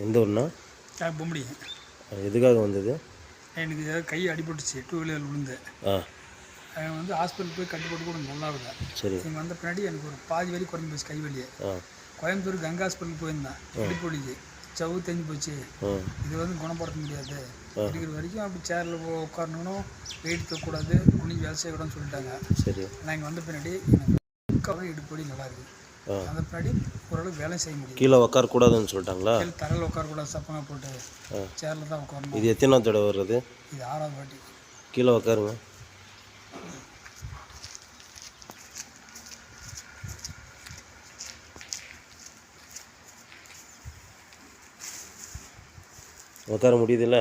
எந்த ஊர்னா பொம்படி. எதுக்காக வந்தது? எனக்கு கை அடிபட்டுச்சு டூ வீலர் விழுந்து. ஆ. வந்து ஹாஸ்பிட்டல் போய் கட்டுப்பட்டு கூட நல்லா இல்லை சரி. இங்கே வந்த பின்னாடி எனக்கு ஒரு பாதி வலி குறைஞ்சி போச்சு கை வலியே கோயம்புத்தூர் கங்கா ஹாஸ்பிட்டல் போயிருந்தேன் இடுப்பு வலிக்கு சவு தெரிஞ்சு போச்சு. இது வந்து குணப்படுத்த முடியாது. இருக்கிற வரைக்கும் அப்படி சேரில் உட்காரணும் வெயிட் தூக்கக்கூடாது குனிஞ்சு வேலை செய்யக்கூடாதுன்னு சொல்லிட்டாங்க. சரி. நான் இங்கே வந்த பின்னாடி எனக்கு உட்காரம் இடுப்பு வலி நல்லா இருக்குது பின்னாடி ஓரளவுக்கு வேலை செய்ய முடியும் கீழே உட்காரக்கூடாதுன்னு சொல்லிட்டாங்களா? கீழே தரையில் உட்காரக்கூடாது சப்பனா போட்டு ஆ. சேரில் தான் உட்காரணும் இது எத்தனை தடவை வர்றது? இது ஆறாவது வாட்டி. கீழே உட்காருங்க உட்கார முடியுதுல்ல?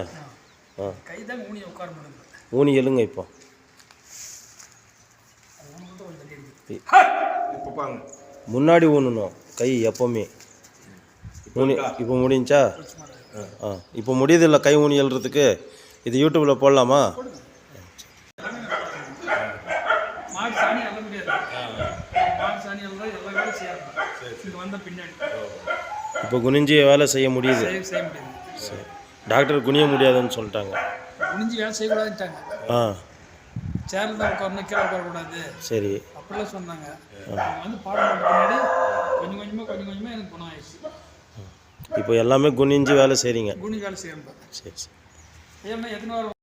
ஆ. கை தான் ஊனி உட்கார முடியுது. ஊனி எழுங்க இப்போ. இப்போ பாருங்க. முன்னாடி ஊனணும். கை எப்போவுமே. ஊனி இப்போ முடிஞ்சா? ஆ இப்போ முடியுதில்ல கை ஊனி எழுறதுக்கு இது யூடியூப்பில் போடலாமா? இப்போ குனிஞ்சி வேலை செய்ய முடியுது. டாக்டர் குனிய முடியாதுன்னு சொல்லிட்டாங்க. குனிஞ்சு வேலை செய்யக்கூடாதுன்ட்டாங்க. ஆ. சேரில் தான் உட்காரணும் கீழே உட்காரக்கூடாது. சரி. அப்படிலாம் சொன்னாங்க. வந்து பாடம் பின்னாடி கொஞ்சம் கொஞ்சமாக கொஞ்சம் கொஞ்சமாக எனக்கு குணம் ஆயிடுச்சு இப்போ எல்லாமே குனிஞ்சு வேலை செய்கிறீங்க குனி வேலை செய்யணும் சரி சரி. ஏன்னா எத்தனை